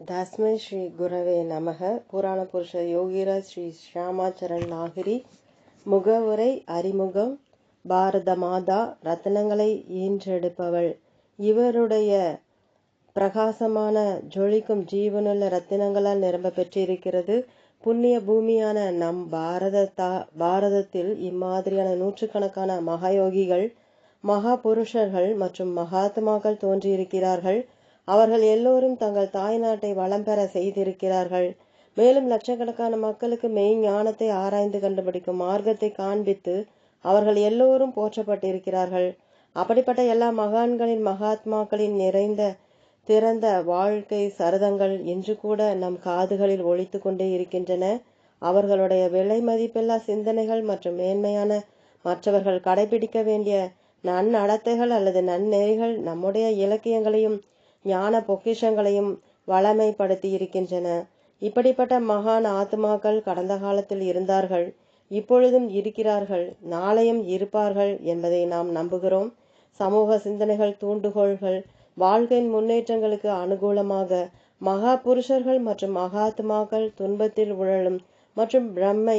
தஸ்மை ஸ்ரீ குரவே நமக. புராண புருஷ யோகிராஜ் ஸ்ரீ ஷியாமாச்சரண் நாகிரி. முகவுரை அறிமுகம். பாரத மாதா ரத்னங்களை ஈன்றெடுப்பவள். இவருடைய பிரகாசமான ஜொலிக்கும் ஜீவனுள்ள ரத்தினங்களால் நிரம்ப பெற்றிருக்கிறது. புண்ணிய பூமியான நம் பாரதத்தா பாரதத்தில் இம்மாதிரியான நூற்றுக்கணக்கான மகாயோகிகள் மகா புருஷர்கள் மற்றும் மகாத்மாக்கள் தோன்றியிருக்கிறார்கள். அவர்கள் எல்லோரும் தங்கள் தாய் நாட்டை வளம் பெற செய்திருக்கிறார்கள். மேலும் லட்சக்கணக்கான மக்களுக்கு மெய் ஞானத்தை ஆராய்ந்து கண்டுபிடிக்கும் மார்க்கத்தை காண்பித்து அவர்கள் எல்லோரும் போற்றப்பட்டிருக்கிறார்கள். அப்படிப்பட்ட எல்லா மகான்களின் மகாத்மாக்களின் நிறைந்த திறந்த வாழ்க்கை சரதங்கள் இன்று கூட நம் காதுகளில் ஒழித்து கொண்டே இருக்கின்றன. அவர்களுடைய விலை மதிப்பில்லா சிந்தனைகள் மற்றும் மேன்மையான மற்றவர்கள் கடைபிடிக்க வேண்டிய நன்னடத்தைகள் அல்லது நன்னெறிகள் நம்முடைய இலக்கியங்களையும் ஞான பொக்கிஷங்களையும் வளமைப்படுத்தி இருக்கின்றன. இப்படிப்பட்ட மகான் ஆத்மாக்கள் கடந்த காலத்தில் இருந்தார்கள். இப்பொழுதும் இருக்கிறார்கள். நாளையும் இருப்பார்கள் என்பதை நாம் நம்புகிறோம். சமூக சிந்தனைகள் தூண்டுகோள்கள் வாழ்க்கையின் முன்னேற்றங்களுக்கு அனுகூலமாக மகா புருஷர்கள் மற்றும் மகாத்மாக்கள் துன்பத்தில் உழலும் மற்றும் பிரம்மை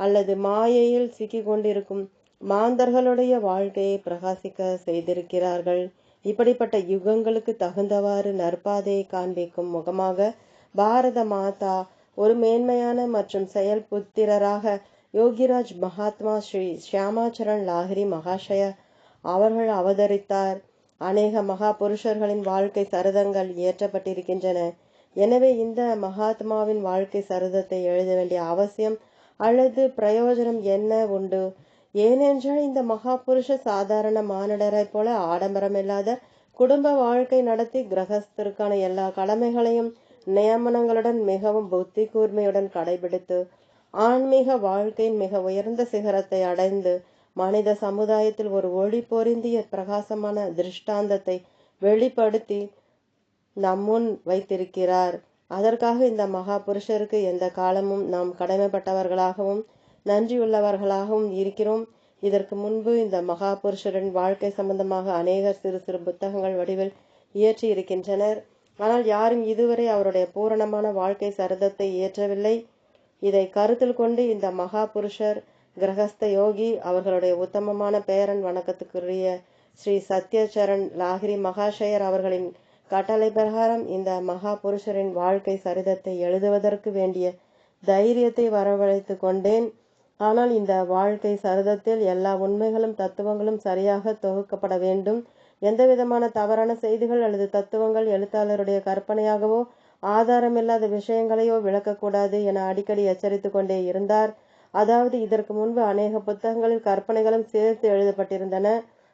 அல்லது மாயையில் சிக்கிக் கொண்டிருக்கும் மாந்தர்களுடைய வாழ்க்கையை பிரகாசிக்க செய்திருக்கிறார்கள். இப்படிப்பட்ட யுகங்களுக்கு தகுந்தவாறு நற்பாதையை காண்பிக்கும் முகமாக பாரத மாதா ஒரு மேன்மையான மற்றும் செயல் புத்திரராக யோகிராஜ் மகாத்மா ஸ்ரீ ஷியாமாச்சரண் லாகிரி மகாஷய அவர்கள் அவதரித்தார். அநேக மகா புருஷர்களின் வாழ்க்கை சரதங்கள் இயற்றப்பட்டிருக்கின்றன. எனவே இந்த மகாத்மாவின் வாழ்க்கை சரதத்தை எழுத வேண்டிய அவசியம் அல்லது பிரயோஜனம் என்ன உண்டு? ஏனென்றால் இந்த மகாபுருஷ சாதாரண மானிடரைப் போல ஆடம்பரமில்லாத குடும்ப வாழ்க்கை நடத்தி கிரகஸ்தருக்கான எல்லா கடமைகளையும் நியமனங்களுடன் மிகவும் புத்தி கூர்மையுடன் கடைபிடித்து ஆன்மீக வாழ்க்கையின் மிக உயர்ந்த சிகரத்தை அடைந்து மனித சமுதாயத்தில் ஒரு ஒளி பொருந்திய பிரகாசமான திருஷ்டாந்தத்தை வெளிப்படுத்தி நம்முன் வைத்திருக்கிறார். அதற்காக இந்த மகா புருஷருக்கு எந்த காலமும் நாம் கடமைப்பட்டவர்களாகவும் நன்றியுள்ளவர்களாகவும் இருக்கிறோம். இதற்கு முன்பு இந்த மகா புருஷரின் வாழ்க்கை சம்பந்தமாக அநேகர் சிறு சிறு புத்தகங்கள் வடிவில் இயற்றி இருக்கின்றனர். ஆனால் யாரும் இதுவரை அவருடைய பூரணமான வாழ்க்கை சரிதத்தை இயற்றவில்லை. இதை கருத்தில் கொண்டு இந்த மகா புருஷர் கிரகஸ்த யோகி அவர்களுடைய உத்தமமான பேரன் வணக்கத்துக்குரிய ஸ்ரீ சத்யச்சரண் லாகிரி மகாஷயர் அவர்களின் கட்டளை பிரகாரம் இந்த மகா புருஷரின் வாழ்க்கை சரிதத்தை எழுதுவதற்கு வேண்டிய தைரியத்தை வரவழைத்து கொண்டேன். ஆனால் இந்த வாழ்க்கை சரதத்தில் எல்லா உண்மைகளும் தத்துவங்களும் சரியாக தொகுக்கப்பட வேண்டும். எந்த விதமான தவறான செய்திகள் அல்லது தத்துவங்கள் எழுத்தாளருடைய கற்பனையாகவோ ஆதாரமில்லாத விஷயங்களையோ விளக்கக்கூடாது என அடிக்கடி எச்சரித்து கொண்டே இருந்தார். அதாவது இதற்கு முன்பு அநேக புத்தகங்களில் கற்பனைகளும் சேர்த்து எழுதப்பட்டிருந்தன.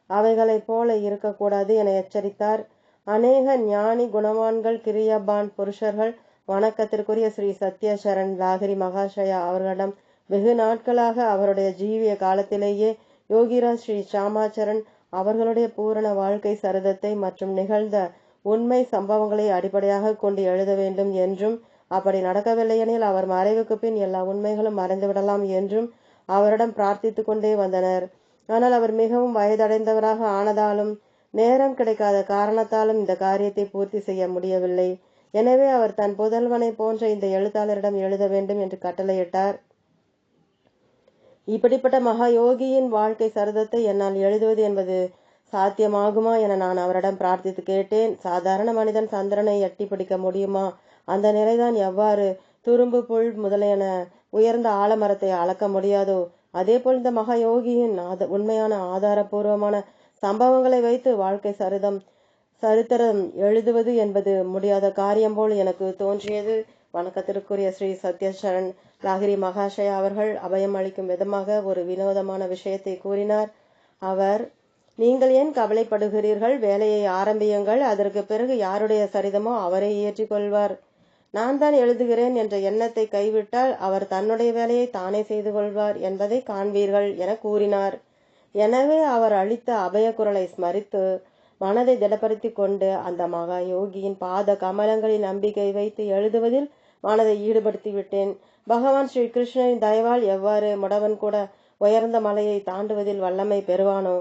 அவைகளைப் போல இருக்கக்கூடாது என எச்சரித்தார். அநேக ஞானி குணவான்கள் கிரியபான் புருஷர்கள் வணக்கத்திற்குரிய ஸ்ரீ சத்யசரண் லாகிரி மகாஷயா அவர்களிடம் வெகு நாட்களாக அவருடைய ஜீவிய காலத்திலேயே யோகிராஜ் ஸ்ரீ சாமாச்சரன் அவர்களுடைய பூரண வாழ்க்கை சரிதத்தை மற்றும் நிகழ்ந்த உண்மை சம்பவங்களை அடிப்படையாக கொண்டு எழுத வேண்டும் என்றும் அப்படி நடக்கவில்லையெனில் அவர் மறைவுக்கு பின் எல்லா உண்மைகளும் மறைந்துவிடலாம் என்றும் அவரிடம் பிரார்த்தித்து கொண்டே வந்தனர். ஆனால் அவர் மிகவும் வயதடைந்தவராக ஆனதாலும் நேரம் கிடைக்காத காரணத்தாலும் இந்த காரியத்தை பூர்த்தி செய்ய முடியவில்லை. எனவே அவர் தன் புதல்வனை போன்ற இந்த எழுத்தாளரிடம் எழுத வேண்டும் என்று கட்டளையிட்டார். இப்படிப்பட்ட மகா யோகியின் வாழ்க்கை சரிதத்தை என்னால் எழுதுவது என்பது சாத்தியமாகுமா என நான் அவரிடம் பிரார்த்தித்து கேட்டேன். சாதாரண மனிதன் சந்திரனை எட்டி பிடிக்க முடியுமா? அந்த நிலைதான் எவ்வாறு துரும்பு புல் முதலியன உயர்ந்த ஆலமரத்தை அளக்க முடியாதோ அதேபோல் இந்த மகா யோகியின் ஆத உண்மையான ஆதாரபூர்வமான சம்பவங்களை வைத்து வாழ்க்கை சரிதம் சரித்திரம் எழுதுவது என்பது முடியாத காரியம் போல் எனக்கு தோன்றியது. வணக்கத்திற்குரிய ஸ்ரீ சத்யசரண் லாகிரி மகாஷயா அவர்கள் அபயம் அளிக்கும் விதமாக ஒரு வினோதமான விஷயத்தை கூறினார். அவர் நீங்கள் ஏன் கவலைப்படுகிறீர்கள்? வேலையை ஆரம்பியுங்கள். அதற்கு பிறகு யாருடைய சரிதமோ அவரை ஏற்றிக்கொள்வார். நான் தான் எழுதுகிறேன் என்ற எண்ணத்தை கைவிட்டால் அவர் தன்னுடைய வேலையை தானே செய்து கொள்வார் என்பதை காண்பீர்கள் என கூறினார். எனவே அவர் அளித்த அபய குரலை ஸ்மரித்து மனதை திடப்படுத்தி கொண்டு அந்த மகா யோகியின் பாத கமலங்களில் நம்பிக்கை வைத்து எழுதுவதில் மனதை ஈடுபடுத்தி விட்டேன் பகவான் ஸ்ரீ கிருஷ்ணனின் தயவால் எவ்வாறு முடவன் கூட உயர்ந்த மலையை தாண்டுவதில் வல்லமை பெறுவானோ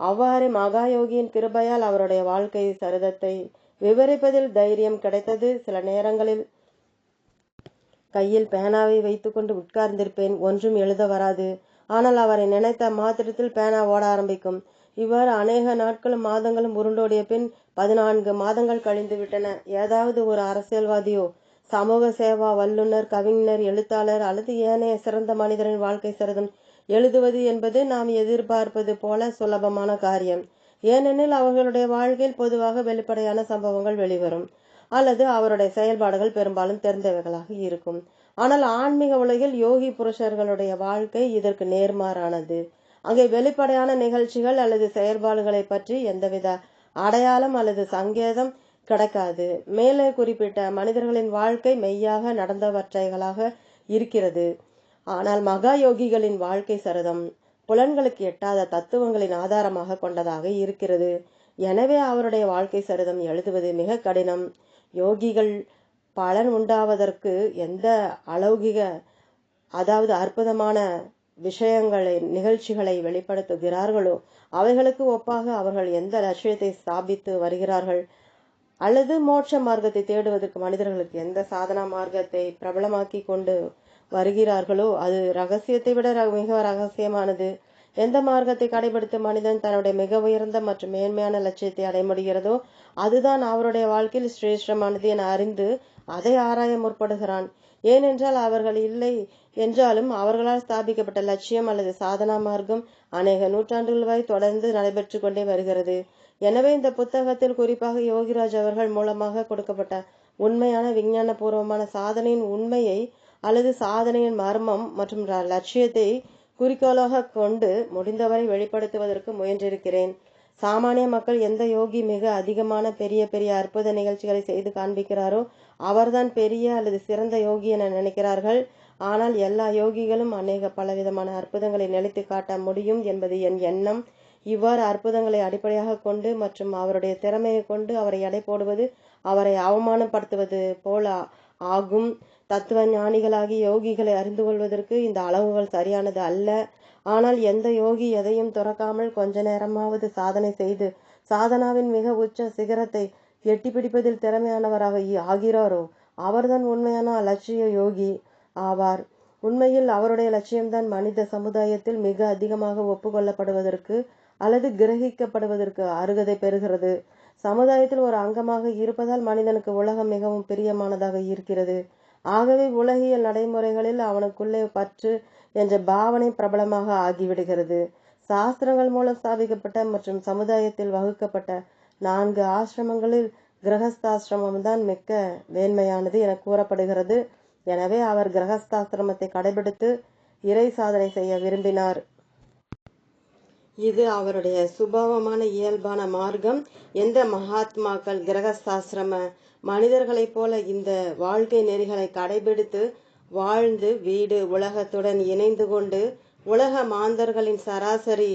அவ்வாறு மகாயோகியின் கிருபையால் அவருடைய வாழ்க்கை சரிதத்தை விவரிப்பதில் தைரியம் கிடைத்தது. சில நேரங்களில் கையில் பேனாவை வைத்துக்கொண்டு உட்கார்ந்திருப்பேன். ஒன்றும் எழுத வராது. ஆனால் அவரை நினைத்த மாத்திரத்தில் பேனா ஓட ஆரம்பிக்கும். இவ்வாறு அநேக நாட்களும் மாதங்களும் உருண்டோடிய பின் பதினான்கு மாதங்கள் கழிந்து விட்டன ஏதாவது ஒரு அரசியல்வாதியோ சமூக சேவா வல்லுனர் கவிஞர் எழுத்தாளர் அல்லது ஏனைய சிறந்த மனிதரின் வாழ்க்கை சிறதும் எழுதுவது என்பது நாம் எதிர்பார்ப்பது போல சுலபமான காரியம். ஏனெனில் அவர்களுடைய வாழ்க்கையில் பொதுவாக வெளிப்படையான சம்பவங்கள் வெளிவரும். அல்லது அவருடைய செயல்பாடுகள் பெரும்பாலும் தெரிந்தவைகளாக இருக்கும். ஆனால் ஆன்மீக உலகில் யோகி புருஷர்களுடைய வாழ்க்கை இதற்கு நேர்மாறானது. அங்கே வெளிப்படையான நிகழ்ச்சிகள் அல்லது செயல்பாடுகளை பற்றி எந்தவித அடையாளம் அல்லது சங்கேதம் கிடக்காது. மேலே குறிப்பிட்ட மனிதர்களின் வாழ்க்கை மெய்யாக நடந்தவற்றைகளாக இருக்கிறது. ஆனால் மகா யோகிகளின் வாழ்க்கை சரதம் புலன்களுக்கு எட்டாத தத்துவங்களின் ஆதாரமாக கொண்டதாக இருக்கிறது. எனவே அவருடைய வாழ்க்கை சரிதம் எழுதுவது மிக கடினம். யோகிகள் பலன் உண்டாவதற்கு எந்த அலௌகிக அதாவது அற்புதமான விஷயங்களை நிகழ்ச்சிகளை வெளிப்படுத்துகிறார்களோ அவைகளுக்கு ஒப்பாக அவர்கள் எந்த லட்சியத்தை ஸ்தாபித்து வருகிறார்கள் அல்லது மோட்ச மார்க்கத்தை தேடுவதற்கு மனிதர்களுக்கு எந்த சாதனா மார்க்கத்தை பிரபலமாக்கி கொண்டு வருகிறார்களோ அது ரகசியத்தை விட ர- மிக ரகசியமானது. எந்த மார்க்கத்தை கடைபிடித்து மனிதன் தன்னுடைய மிக உயர்ந்த மற்றும் மேன்மையான லட்சியத்தை அடைய முடிகிறதோ அதுதான் அவருடைய வாழ்க்கையில் சிரேஷ்டமானது என அறிந்து அதை ஆராய முற்படுகிறான். ஏனென்றால் அவர்கள் இல்லை என்றாலும் அவர்களால் ஸ்தாபிக்கப்பட்ட லட்சியம் அல்லது சாதனா மார்க்கம் அநேக நூற்றாண்டுகள் வரை தொடர்ந்து நடைபெற்று கொண்டே வருகிறது. எனவே இந்த புத்தகத்தில் குறிப்பாக யோகிராஜ் அவர்கள் மூலமாக கொடுக்கப்பட்ட உண்மையான விஞ்ஞான பூர்வமான சாதனையின் உண்மையை அல்லது சாதனையின் மர்மம் மற்றும் லட்சியத்தை குறிக்கோளாக கொண்டு முடிந்தவரை வெளிப்படுத்துவதற்கு முயன்றிருக்கிறேன். சாமானிய மக்கள் எந்த யோகி மிக அதிகமான பெரிய பெரிய அற்புத நிகழ்ச்சிகளை செய்து காண்பிக்கிறாரோ அவர்தான் பெரிய அல்லது சிறந்த யோகி என நினைக்கிறார்கள். ஆனால் எல்லா யோகிகளும் அநேக பலவிதமான அற்புதங்களை நிலைத்து காட்ட முடியும் என்பது என் எண்ணம். இவ்வாறு அற்புதங்களை அடிப்படையாக கொண்டு மற்றும் அவருடைய திறமையை கொண்டு அவரை எடை போடுவது அவரை அவமானப்படுத்துவது போல ஆகும். தத்துவ ஞானிகளாகி யோகிகளை அறிந்து கொள்வதற்கு இந்த அளவுகள் சரியானது அல்ல. ஆனால் எந்த யோகி எதையும் துறக்காமல் கொஞ்ச நேரமாவது சாதனை செய்து சாதனாவின் மிக உச்ச சிகரத்தை எட்டி பிடிப்பதில் திறமையானவராக ஆகிறாரோ? அவர்தான் உண்மையான லட்சிய யோகி ஆவார். உண்மையில் அவருடைய லட்சியம்தான் மனித சமுதாயத்தில் மிக அதிகமாக ஒப்புக்கொள்ளப்படுவதற்கு அல்லது கிரகிக்கப்படுவதற்கு அருகதை பெறுகிறது. சமுதாயத்தில் ஒரு அங்கமாக இருப்பதால் மனிதனுக்கு உலகம் மிகவும் பிரியமானதாக இருக்கிறது. ஆகவே உலகியல் நடைமுறைகளில் அவனுக்குள்ளே பற்று என்ற பாவனை பிரபலமாக ஆகிவிடுகிறது. சாஸ்திரங்கள் மூலம் ஸ்தாபிக்கப்பட்ட மற்றும் சமுதாயத்தில் வகுக்கப்பட்ட நான்கு ஆசிரமங்களில் கிரகஸ்தாசிரமம் தான் மிக்க வேண்மையானது என கூறப்படுகிறது. எனவே அவர் கிரகஸ்தாசிரமத்தை கடைபிடித்து இறை சாதனை செய்ய விரும்பினார். இது அவருடைய சுபாவமான இயல்பான மார்க்கம். எந்த மகாத்மாக்கள் கிரகஸ்தாசிரம மனிதர்களைப் போல இந்த வாழ்க்கை நெறிகளை கடைபிடித்து வாழ்ந்து வீடு உலகத்துடன் இணைந்து கொண்டு உலக மாந்தர்களின் சராசரி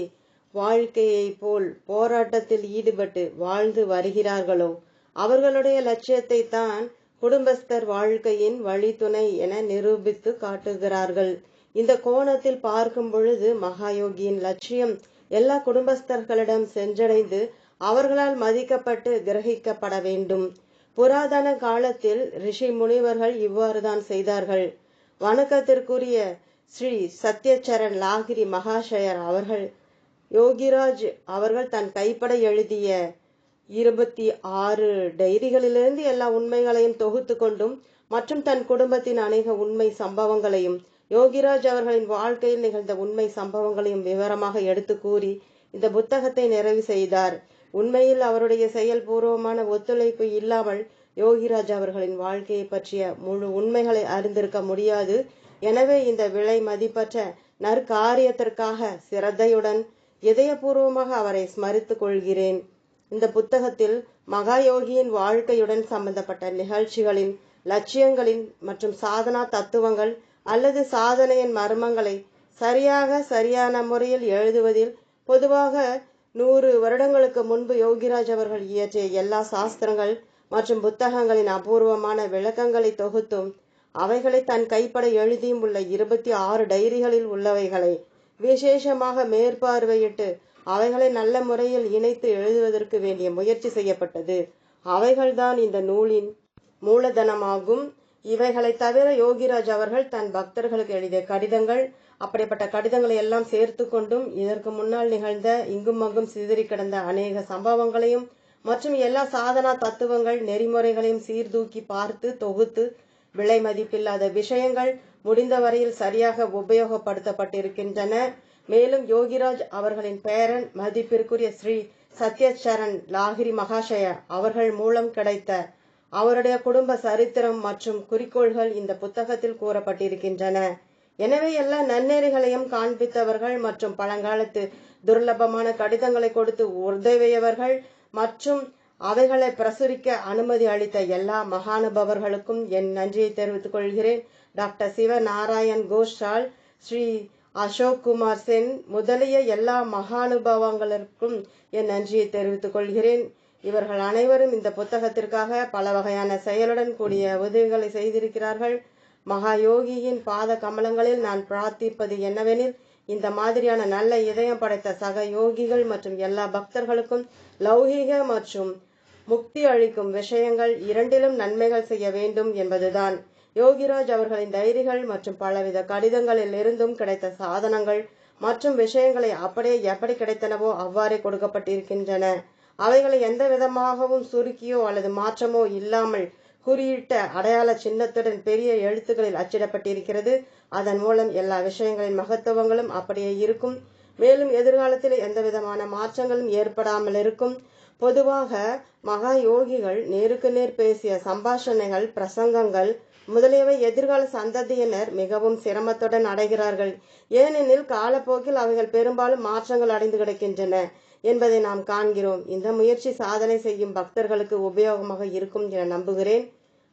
வாழ்க்கையைப் போல் போராட்டத்தில் ஈடுபட்டு வாழ்ந்து வருகிறார்களோ? அவர்களுடைய லட்சியத்தை தான் குடும்பஸ்தர் வாழ்க்கையின் வழித்துணை என நிரூபித்து காட்டுகிறார்கள். இந்த கோணத்தில் பார்க்கும் பொழுது மகாயோகியின் லட்சியம் எல்லா குடும்பஸ்தர்களிடம் சென்றடைந்து அவர்களால் மதிக்கப்பட்டு கிரகிக்கப்பட வேண்டும். புராதன காலத்தில் ரிஷி முனிவர்கள் இவ்வாறுதான் செய்தார்கள். வணக்கத்திற்குரிய ஸ்ரீ சத்யச்சரண் லாகிரி மகாஷயர் அவர்கள் யோகிராஜ் அவர்கள் தன் கைப்பட எழுதிய இருபத்தி ஆறு டைரிகளிலிருந்து எல்லா உண்மைகளையும் தொகுத்து கொண்டும் மற்றும் தன் குடும்பத்தின் அநேக உண்மை சம்பவங்களையும் யோகிராஜ் அவர்களின் வாழ்க்கையில் நிகழ்ந்த உண்மை சம்பவங்களையும் விவரமாக எடுத்து கூறி இந்த புத்தகத்தை நிறைவு செய்தார். உண்மையில் அவருடைய செயல்பூர்வமான ஒத்துழைப்பு இல்லாமல் யோகிராஜ் அவர்களின் வாழ்க்கையை பற்றிய முழு உண்மைகளை அறிந்திருக்க முடியாது. எனவே இந்த விலை மதிப்பற்ற நற்காரியத்திற்காக சிரத்தையுடன் இதயபூர்வமாக அவரை ஸ்மரித்துக் கொள்கிறேன். இந்த புத்தகத்தில் மகாயோகியின் வாழ்க்கையுடன் சம்பந்தப்பட்ட நிகழ்ச்சிகளின் லட்சியங்களின் மற்றும் சாதனா தத்துவங்கள் அல்லது சாதனையின் மர்மங்களை சரியாக சரியான முறையில் எழுதுவதில் பொதுவாக நூறு வருடங்களுக்கு முன்பு யோகிராஜ் அவர்கள் இயற்றிய எல்லா சாஸ்திரங்கள் மற்றும் புத்தகங்களின் அபூர்வமான விளக்கங்களை தொகுத்தும் அவைகளை தன் கைப்பட எழுதியும் உள்ள இருபத்தி ஆறு டைரிகளில் உள்ளவைகளை விசேஷமாக மேற்பார்வையிட்டு அவைகளை நல்ல முறையில் இணைத்து எழுதுவதற்கு வேண்டிய முயற்சி செய்யப்பட்டது. அவைகள்தான் இந்த நூலின் மூலதனமாகும். இவைகளை தவிர யோகிராஜ் அவர்கள் தன் பக்தர்களுக்கு எழுதிய கடிதங்கள் அப்படிப்பட்ட கடிதங்களை எல்லாம் சேர்த்து கொண்டும் இதற்கு முன்னால் நிகழ்ந்த இங்கும் அங்கும் சிதறி கிடந்த அநேக சம்பவங்களையும் மற்றும் எல்லா சாதனா தத்துவங்கள் நெறிமுறைகளையும் சீர்தூக்கி பார்த்து தொகுத்து விலை மதிப்பில்லாத விஷயங்கள் முடிந்த வரையில் சரியாக உபயோகப்படுத்தப்பட்டிருக்கின்றன. மேலும் யோகிராஜ் அவர்களின் பேரன் மதிப்பிற்குரிய ஸ்ரீ சத்யசரண் லாகிரி மகாஷய அவர்கள் மூலம் கிடைத்த அவருடைய குடும்ப சரித்திரம் மற்றும் குறிக்கோள்கள் இந்த புத்தகத்தில் கூறப்பட்டிருக்கின்றன. எனவே எல்லா நன்னெறிகளையும் காண்பித்தவர்கள் மற்றும் பழங்காலத்து துர்லபமான கடிதங்களை கொடுத்து உதவியவர்கள் மற்றும் அவைகளை பிரசுரிக்க அனுமதி அளித்த எல்லா மகானுபவர்களுக்கும் என் நன்றியை தெரிவித்துக் கொள்கிறேன். டாக்டர் சிவ நாராயண் கோஷால் ஸ்ரீ அசோக் குமார் சென் முதலிய எல்லா மகானுபவங்களுக்கும் என் நன்றியை தெரிவித்துக் கொள்கிறேன். இவர்கள் அனைவரும் இந்த புத்தகத்திற்காக பல வகையான செயலுடன் கூடிய உதவிகளை செய்திருக்கிறார்கள். மகா யோகியின் பாத கமலங்களில் நான் பிரார்த்திப்பது என்னவெனில் இந்த மாதிரியான நல்ல இதயம் படைத்த சக யோகிகள் மற்றும் எல்லா பக்தர்களுக்கும் லௌகீக மற்றும் முக்தி அளிக்கும் விஷயங்கள் இரண்டிலும் நன்மைகள் செய்ய வேண்டும் என்பதுதான். யோகிராஜ் அவர்களின் டைரிகள் மற்றும் பலவித கடிதங்களில் இருந்தும் கிடைத்த சாதனங்கள் மற்றும் விஷயங்களை அப்படியே எப்படி கிடைத்தனவோ அவ்வாறே கொடுக்கப்பட்டிருக்கின்றன. அவைகளை எந்த விதமாகவும் சுருக்கியோ அல்லது மாற்றமோ இல்லாமல் குறியிட்ட அடையாள சின்னத்துடன் பெரிய எழுத்துக்களில் அச்சிடப்பட்டிருக்கிறது. அதன் மூலம் எல்லா விஷயங்களின் மகத்துவங்களும் அப்படியே இருக்கும். மேலும் எதிர்காலத்தில் எந்த விதமான மாற்றங்களும் ஏற்படாமல் இருக்கும். பொதுவாக மகா யோகிகள் நேருக்கு நேர் பேசிய சம்பாஷணைகள் பிரசங்கங்கள் முதலியவை எதிர்கால சந்ததியினர் மிகவும் சிரமத்துடன் அடைகிறார்கள். ஏனெனில் காலப்போக்கில் அவைகள் பெரும்பாலும் மாற்றங்கள் அடைந்து கிடக்கின்றன. என்பதை நாம் காண்கிறோம். இந்த முயற்சி சாதனை செய்யும் பக்தர்களுக்கு உபயோகமாக இருக்கும் என நம்புகிறேன்.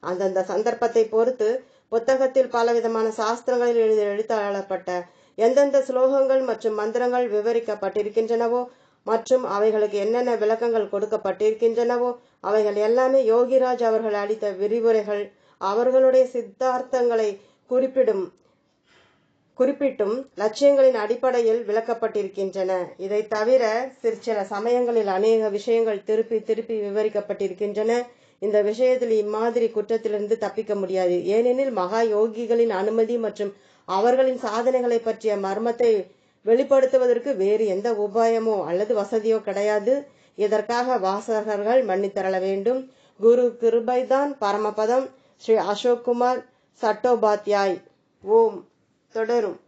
அந்தந்த சந்தர்ப்பத்தை பொறுத்து புத்தகத்தில் பலவிதமான சாஸ்திரங்களில் எழுதி எழுத்தாளப்பட்ட எந்தெந்த ஸ்லோகங்கள் மற்றும் மந்திரங்கள் விவரிக்கப்பட்டிருக்கின்றனவோ மற்றும் அவைகளுக்கு என்னென்ன விளக்கங்கள் கொடுக்கப்பட்டிருக்கின்றனவோ அவைகள் எல்லாமே யோகிராஜ் அவர்கள் அளித்த விரிவுரைகள் அவர்களுடைய சித்தார்த்தங்களை குறிப்பிடும் குறிப்பிட்டும் லட்சியங்களின் அடிப்படையில் விளக்கப்பட்டிருக்கின்றன. இதை தவிர சிற்சில சமயங்களில் அநேக விஷயங்கள் திருப்பி திருப்பி விவரிக்கப்பட்டிருக்கின்றன. இந்த விஷயத்தில் இம்மாதிரி குற்றத்திலிருந்து தப்பிக்க முடியாது. ஏனெனில் மகா யோகிகளின் அனுமதி மற்றும் அவர்களின் சாதனைகளை பற்றிய மர்மத்தை வெளிப்படுத்துவதற்கு வேறு எந்த உபாயமோ அல்லது வசதியோ கிடையாது. இதற்காக வாசகர்கள் மன்னித்தரள வேண்டும். குரு கிருபைதான் பரமபதம். ஸ்ரீ அசோக் குமார் சட்டோபாத்யாய். ஓம். தொடரும்.